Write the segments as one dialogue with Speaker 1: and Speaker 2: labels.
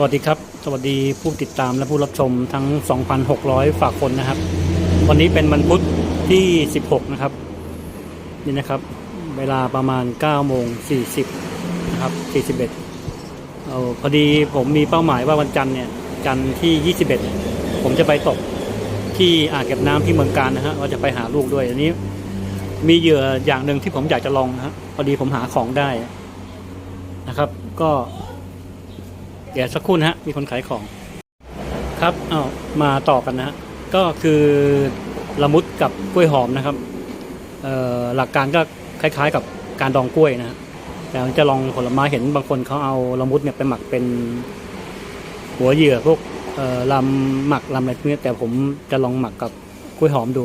Speaker 1: สวัสดีครับ สวัสดีผู้ติดตามและผู้รับชมทั้ง 2,600 ฝากคนนะครับ วันนี้เป็นวันพุธที่ 16 นะครับ นี่นะครับ เวลาประมาณ9โมง40 นะครับ 41เอาพอดีผมมีเป้าหมายว่าวันจันทร์เนี่ยจันทร์ที่ 21 ผมจะไปตกที่อ่างเก็บน้ำที่เมืองการนะฮะว่าจะไปหาลูกด้วยอันนี้ มีเหยื่ออย่างหนึ่งที่ผมอยากจะลองนะฮะพอดีผมหาของได้นะครับ ก็ ดี๋ยวสักครู่นะฮะมีคนขายของครับเอามาต่อกันนะฮะก็คือละมุดกับกล้วยหอมนะครับหลักการก็คล้ายๆกับการดองกล้วยนะฮะแต่จะลองผลไม้เห็นบางคนเขาเอาละมุดเนี่ยไปหมักเป็นหัวเหยื่อพวกลำหมักลำอะไรพวกนี้แต่ผมจะลองหมักกับกล้วยหอมดู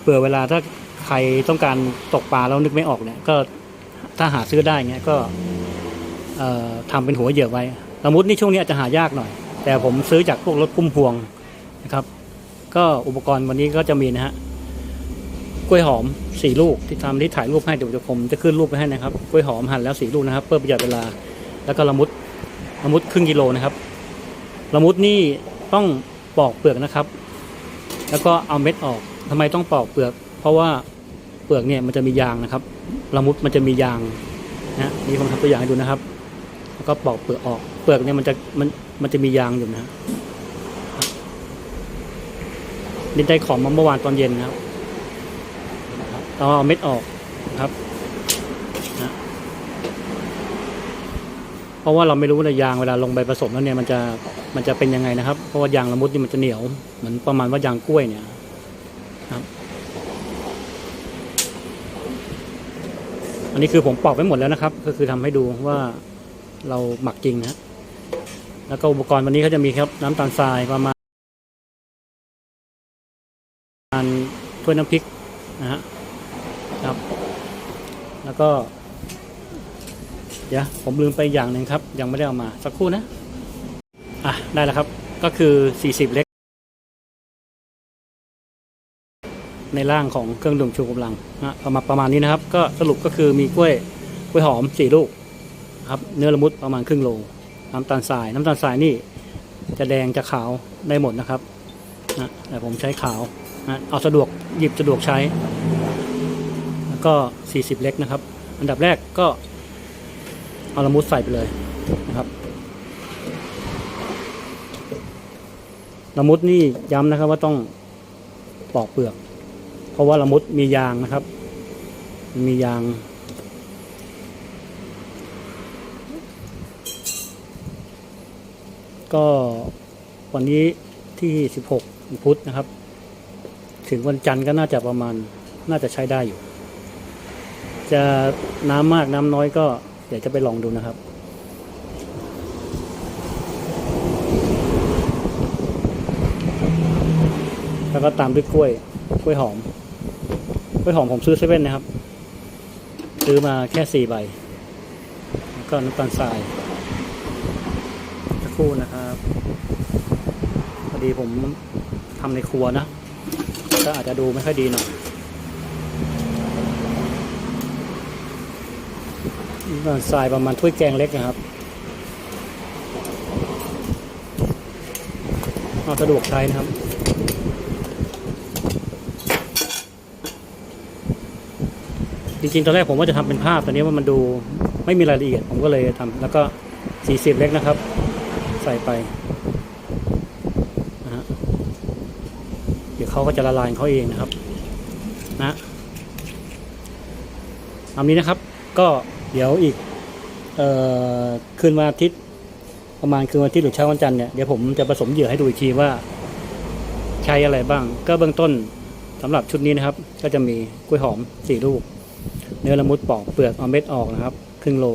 Speaker 1: เผื่อเวลาถ้าใครต้องการตกปลาแล้วนึกไม่ออกเนี่ยก็ถ้าหาซื้อได้เงี้ยก็ทำเป็นหัวเหยื่อไว้ ละมุดนี่ช่วงนี้อาจจะหายากหน่อย แต่ผมซื้อจากพวกรถพุ่มพวงนะครับ ก็อุปกรณ์วันนี้ก็จะมีนะฮะกล้วยหอมสี่ลูกที่ทำที่ถ่ายรูปให้เดี๋ยวผมจะขึ้นรูปไปให้นะครับกล้วยหอมหั่นแล้วสี่ลูกนะครับ เพื่อประหยัดเวลาแล้วก็ละมุดละมุดครึ่งกิโลนะครับละมุดนี่ต้องปอกเปลือกนะครับ แล้วก็เอาเม็ดออกทำไมต้องปอกเปลือก เพราะว่าเปลือกเนี่ยมันจะมียางนะครับละมุดมันจะมียางนะนี่ผมทำตัวอย่างให้ดูนะครับ แล้วก็ปอกเปลือกออก ปลือกเนี่ยมันจะมันมันจะมียางอยู่นะฮะนี่ได้ของมาเมื่อวานตอนเย็นนะครับเราเอาเม็ดออกนะครับนะเพราะว่าเราไม่รู้ในยางเวลาลงไปผสมแล้วเนี่ยมันจะมันจะเป็นยังไงนะครับ เพราะว่ายางละมุดนี่มันจะเหนียวเหมือนประมาณว่ายางกล้วยเนี่ยครับ อันนี้คือผมปอกไปหมดแล้วนะครับ ก็คือทำให้ดูว่าเราหมักจริงนะ แล้วก็อุปกรณ์วันนี้เขาจะมีครับน้ำตาลทรายประมาณถ้วยน้ำพริกนะฮะครับ แล้วก็ เดี๋ยวผมลืมไปอย่างหนึ่งครับ ยังไม่ได้เอามาสักครู่นะอะได้แล้วครับก็คือ 40 เล็ก ในร่างของเครื่องดื่มชูกำลังนะประมาณประมาณนี้นะครับ ก็สรุปก็คือมีกล้วยกล้วยหอมสี่ลูกครับ เนื้อละมุดประมาณครึ่งโล น้ำตาลทราย น้ำตาลทรายนี่จะแดงจะขาวได้หมดนะครับนะแต่ผมใช้ขาวนะเอาสะดวกหยิบสะดวกใช้ แล้วก็ 40 เล็กนะครับ อันดับแรกก็เอาละมุดใส่ไปเลยนะครับละมุดนี่ย้ำนะครับว่าต้องปอกเปลือก เพราะว่าละมุดมียางนะครับ มียาง ก็วันนี้ที่ 16 พุธนะครับ ถึงวันจันทร์ก็น่าจะประมาณน่าจะใช้ได้อยู่ จะน้ำมากน้ำน้อยก็เดี๋ยวจะไปลองดูนะครับแล้วก็ตามด้วยกล้วยกล้วยหอมกล้วยหอมผมซื้อเซเว่นนะครับ ซื้อมาแค่สี่ใบ แล้วก็น้ำตาลทราย รู่นะครับพอดีผมทำในครัวนะก็อาจจะดูไม่ค่อยดีหน่อยทรายประมาณถ้วยแกงเล็กนะครับเอาสะดวกใช้นะครับจริงๆ ตอนแรกผมว่าจะทำเป็นภาพแต่นี้ว่ามันดูไม่มีรายละเอียด ผมก็เลยทำแล้วก็ 40 เล็กนะครับ ใส่ไปนะฮะเดี๋ยวเขาก็จะละลายเขาเองนะครับนะตามนี้นะครับ ก็เดี๋ยวอีกเอ่อคืนวันอาทิตย์ประมาณคืนวันอาทิตย์หรือเช้าวันจันทร์เนี่ยเดี๋ยวผมจะผสมเหยื่อให้ดูอีกทีว่า ใช้อะไรบ้าง ก็เบื้องต้นสำหรับชุดนี้นะครับ ก็จะมีกล้วยหอมสี่ลูก เนื้อละมุดปอกเปลือกเอาเม็ดออกนะครับ ครึ่งโล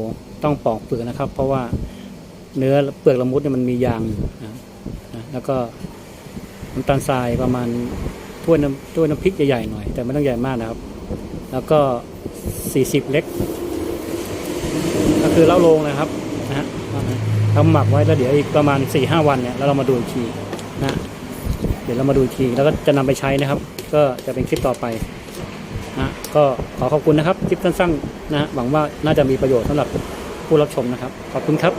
Speaker 1: ต้องปอกเปลือกนะครับ เพราะว่า เนื้อเปลือกละมุดเนี่ยมันมียางอยู่นะนะแล้วก็น้ำตาลทรายประมาณถ้วยน้ำถ้วยน้ำพริกใหญ่ๆหน่อย แต่ไม่ต้องใหญ่มากนะครับ แล้วก็ 40 เล็ก ก็คือเล่าโลงนะครับนะฮะทำหมักไว้แล้วเดี๋ยวอีกประมาณ4-5วันเนี่ยแล้วเรามาดูอีกทีนะเดี๋ยวเรามาดูอีกทีแล้วก็จะนำไปใช้นะครับ ก็จะเป็นคลิปต่อไปนะก็ขอขอบคุณนะครับคลิปสั้นๆนะฮะหวังว่าน่าจะมีประโยชน์สำหรับผู้รับชมนะครับ ขอบคุณครับ